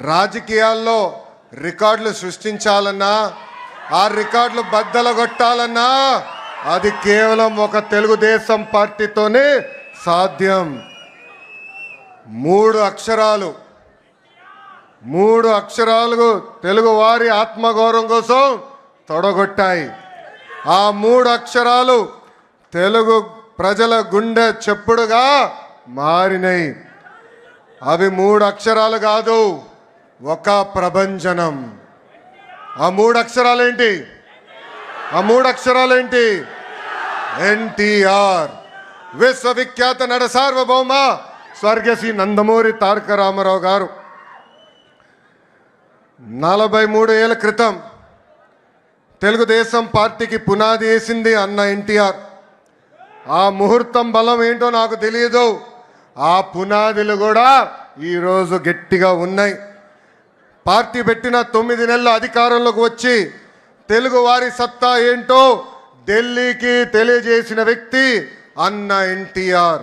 రాజకీయాల్లో రికార్డులు సృష్టించాలన్నా ఆ రికార్డులు బద్దలగొట్టాలన్నా అది కేవలం ఒక తెలుగుదేశం పార్టీతోనే సాధ్యం. మూడు అక్షరాలు మూడు అక్షరాలు తెలుగు వారి ఆత్మగౌరవం కోసం తొడగొట్టాయి. ఆ మూడు అక్షరాలు తెలుగు ప్రజల గుండె చెప్పుడుగా మారినాయి అవి మూడు అక్షరాలు కాదు ఒక ప్రభంజనం. ఆ మూడు అక్షరాలేంటి ఆ మూడు అక్షరాలేంటి ఎన్టీఆర్. విశ్వవిఖ్యాత నడ సార్వభౌమ స్వర్గశ్రీ నందమూరి తారక రామారావు గారు. నలభై మూడు ఏళ్ళ క్రితం తెలుగుదేశం పార్టీకి పునాది వేసింది అన్న ఎన్టీఆర్. ఆ ముహూర్తం బలం ఏంటో నాకు తెలియదు ఆ పునాదులు కూడా ఈరోజు గట్టిగా ఉన్నాయి. పార్టీ పెట్టిన తొమ్మిది నెలల అధికారంలోకి వచ్చి తెలుగు వారి సత్తా ఏంటో ఢిల్లీకి తెలియజేసిన వ్యక్తి అన్న ఎన్టీఆర్.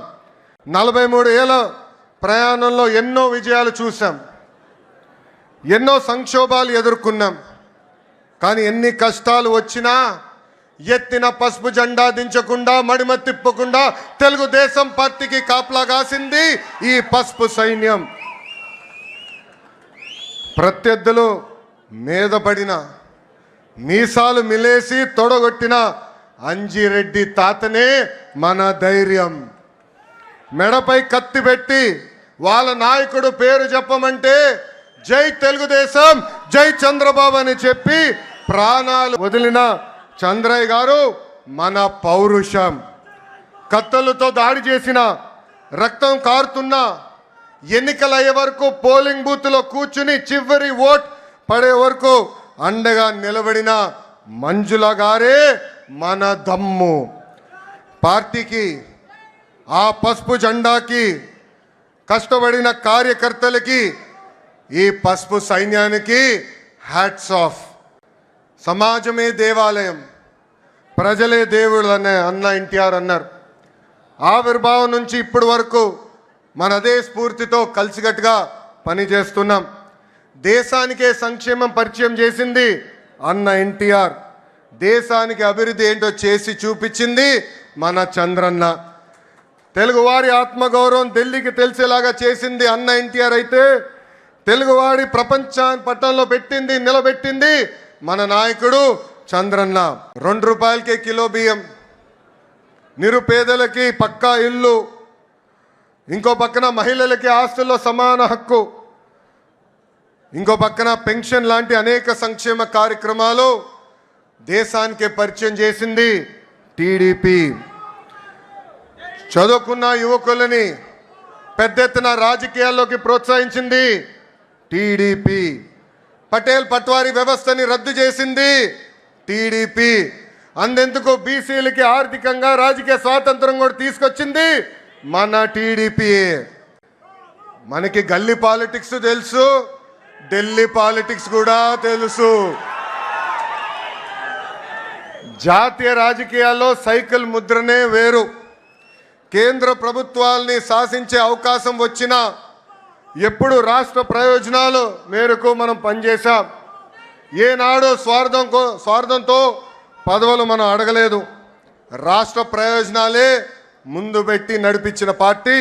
నలభై మూడు ఏళ్ళ ప్రయాణంలో ఎన్నో విజయాలు చూసాం ఎన్నో సంక్షోభాలు ఎదుర్కొన్నాం. కానీ ఎన్ని కష్టాలు వచ్చినా ఎత్తిన పసుపు జెండా దించకుండా మడిమ తిప్పకుండా తెలుగుదేశం పార్టీకి కాపలా కాసింది ఈ పసుపు సైన్యం. ప్రత్యర్థులు మీద పడిన మీసాలు మిలేసి తొడగొట్టిన అంజిరెడ్డి తాతనే మన ధైర్యం. మెడపై కత్తి పెట్టి వాళ్ళ నాయకుడు పేరు చెప్పమంటే జై తెలుగుదేశం జై చంద్రబాబు అని చెప్పి ప్రాణాలు వదిలిన చంద్రయ్య గారు మన పౌరుషం. కత్తలతో దాడి చేసిన రక్తం కారుతున్నా ఎన్నికలు అయ్యే వరకు పోలింగ్ బూత్లో కూర్చుని చివరి ఓట్ పడే వరకు అండగా నిలబడిన మంజుల గారే మన దమ్ము. పార్టీకి ఆ పసుపు జెండాకి కష్టపడిన కార్యకర్తలకి ఈ పసుపు సైన్యానికి హ్యాట్స్ ఆఫ్. సమాజమే దేవాలయం. ప్రజలే దేవుళ్ళు అనే అన్న ఎన్టీఆర్ అన్నారు. ఆవిర్భావం నుంచి ఇప్పటి వరకు మన అదే స్ఫూర్తితో కలిసికట్టుగా పనిచేస్తున్నాం. దేశానికే సంక్షేమం పరిచయం చేసింది అన్న ఎన్టీఆర్. దేశానికి అభివృద్ధి ఏంటో చేసి చూపించింది మన చంద్రన్న. తెలుగువారి ఆత్మగౌరవం ఢిల్లీకి తెలిసేలాగా చేసింది అన్న ఎన్టీఆర్ అయితే తెలుగువాడి ప్రపంచ పట్టణంలో పెట్టింది నిలబెట్టింది మన నాయకుడు చంద్రన్న. రెండు రూపాయలకే కిలో బియ్యం నిరుపేదలకి పక్కా ఇల్లు ఇంకో పక్కన మహిళలకి ఆస్తుల్లో సమాన హక్కు. ఇంకో పక్కన పెన్షన్ లాంటి అనేక సంక్షేమ కార్యక్రమాలు దేశానికే పరిచయం చేసింది టీడీపీ. చదువుకున్న యువకులని పెద్ద ఎత్తున రాజకీయాల్లోకి ప్రోత్సహించింది టీడీపీ. పటేల్ పట్వారీ వ్యవస్థని రద్దు చేసింది టీడీపీ. అందెందుకు బీసీలకి ఆర్థికంగా రాజకీయ స్వాతంత్రం కూడా తీసుకొచ్చింది మన టీడీపీ మనకి గల్లీ పాలిటిక్స్ తెలుసు ఢిల్లీ పాలిటిక్స్ కూడా తెలుసు. జాతీయ రాజకీయాల్లో సైకిల్ ముద్రనే వేరు. కేంద్ర ప్రభుత్వాల్ని శాసించే అవకాశం వచ్చినా ఎప్పుడు రాష్ట్ర ప్రయోజనాలు మేరకు మనం పనిచేశాం. ఏనాడు స్వార్థం కో- స్వార్థంతో పదవులు మనం అడగలేదు. రాష్ట్ర ప్రయోజనాలే ముందు పెట్టి నడిపించిన పార్టీ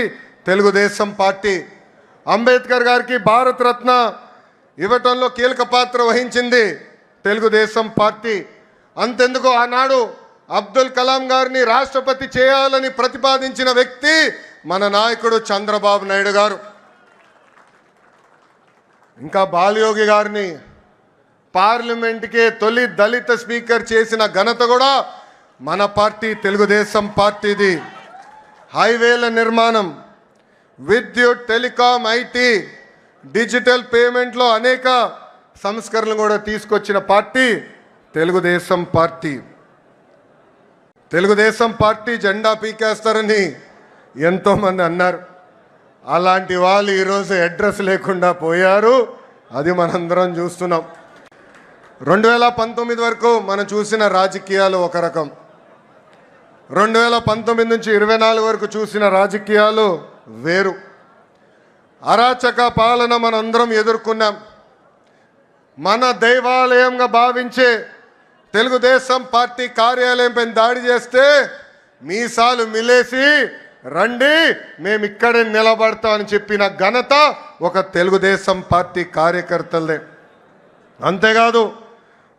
తెలుగుదేశం పార్టీ. అంబేద్కర్ గారికి భారతరత్న ఇవ్వటంలో కీలక పాత్ర వహించింది తెలుగుదేశం పార్టీ. అంతెందుకు ఆనాడు అబ్దుల్ కలాం గారిని రాష్ట్రపతి చేయాలని ప్రతిపాదించిన వ్యక్తి మన నాయకుడు చంద్రబాబు నాయుడు గారు. ఇంకా బాలయోగి గారిని పార్లమెంట్కే తొలి దళిత స్పీకర్ చేసిన ఘనత కూడా మన పార్టీ తెలుగుదేశం పార్టీది. హైవేల నిర్మాణం విద్యుత్ టెలికాం ఐటీ డిజిటల్ పేమెంట్లో అనేక సంస్కరణలు కూడా తీసుకొచ్చిన party Telugu Desam party. Telugu Desam party జెండా పీకేస్తారని ఎంతోమంది అన్నారు. అలాంటి వాళ్ళు ఈరోజు అడ్రస్ లేకుండా పోయారు. అది మనందరం చూస్తున్నాం. రెండు వేల పంతొమ్మిది వరకు మనం చూసిన రాజకీయాలు ఒక రకం. రెండు వేల పంతొమ్మిది నుంచి ఇరవై నాలుగు వరకు చూసిన రాజకీయాలు వేరు. అరాచక పాలన మనందరం ఎదుర్కొన్నాం. మన దైవాలయంగా భావించే తెలుగుదేశం పార్టీ కార్యాలయంపై దాడి చేస్తే మీసాలు మిలేసి రండి మేము ఇక్కడే నిలబడతామని చెప్పిన ఘనత ఒక తెలుగుదేశం పార్టీ కార్యకర్తలదే. అంతేకాదు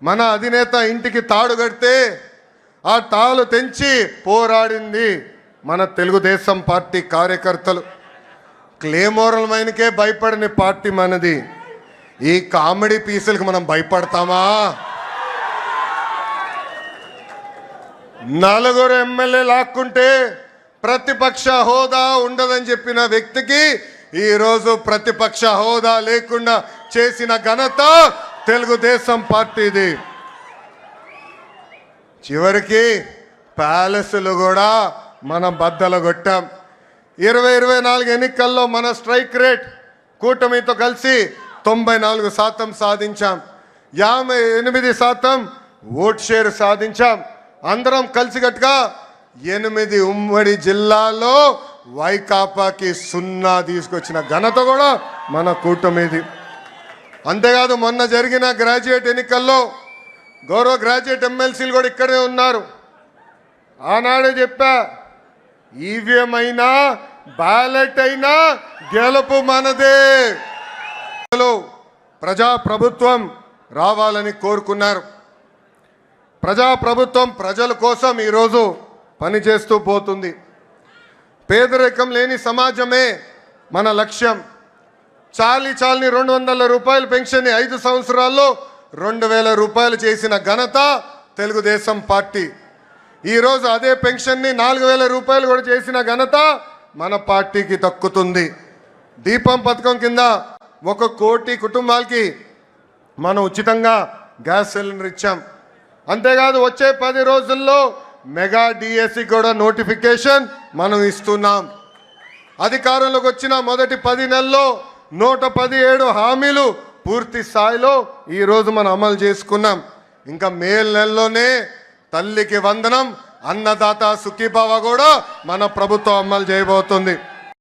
మన అధినేత ఇంటికి తాడు కడితే ఆ తాళు తెంచి పోరాడింది మన తెలుగుదేశం పార్టీ కార్యకర్తలు. క్లేమోరల్ మైన్కే భయపడని పార్టీ మనది. ఈ కామెడీ పీసులకు మనం భయపడతామా? నలుగురు ఎమ్మెల్యే లాక్కుంటే ప్రతిపక్ష హోదా ఉండదని చెప్పిన వ్యక్తికి ఈరోజు ప్రతిపక్ష హోదా లేకుండా చేసిన ఘనత తెలుగుదేశం పార్టీది. చివరికి ప్యాలెస్లు కూడా మనం బద్దలు కొట్టాం. ఇరవై ఇరవై నాలుగు ఎన్నికల్లో మన స్ట్రైక్ రేట్ కూటమితో కలిసి తొంభై నాలుగు శాతం సాధించాం. యాభై ఎనిమిది శాతం ఓట్ షేర్ సాధించాం. అందరం కలిసికట్టుగా ఎనిమిది ఉమ్మడి జిల్లాల్లో వైకాపాకి సున్నా తీసుకొచ్చిన ఘనత కూడా మన కూటమిది. అంతేకాదు మొన్న జరిగిన గ్రాడ్యుయేట్ ఎన్నికల్లో గౌరవ గ్రాడ్యుయేట్ ఎమ్మెల్సీలు కూడా ఇక్కడే ఉన్నారు. ఆనాడే చెప్పా ఈవీఎం అయినా బ్యాలెట్ అయినా గెలుపు మనదే. ప్రజా ప్రభుత్వం రావాలని కోరుకున్నారు. ప్రజా ప్రభుత్వం ప్రజల కోసం ఈరోజు పనిచేస్తూ పోతుంది. పేదరికం లేని సమాజమే మన లక్ష్యం. చాలి చాలని రెండు వందల రూపాయల పెన్షన్ ఐదు సంవత్సరాల్లో రెండు వేల రూపాయలు చేసిన ఘనత తెలుగుదేశం పార్టీ. ఈరోజు అదే పెన్షన్ని నాలుగు వేల రూపాయలు కూడా చేసిన ఘనత మన పార్టీకి దక్కుతుంది. దీపం పథకం కింద ఒక కోటి కుటుంబాలకి మనం ఉచితంగా గ్యాస్ సిలిండర్ ఇచ్చాం. అంతేకాదు వచ్చే పది రోజుల్లో మెగా డిఎస్సి కూడా నోటిఫికేషన్ మనం ఇస్తున్నాం. అధికారంలోకి వచ్చిన మొదటి పది నెలల్లో నూట పదిహేడు హామీలు పూర్తి స్థాయిలో ఈరోజు మనం అమలు చేసుకున్నాం. ఇంకా మే నెలలోనే తల్లికి వందనం అన్నదాత సుఖీభావ కూడా మన ప్రభుత్వం అమలు చేయబోతుంది.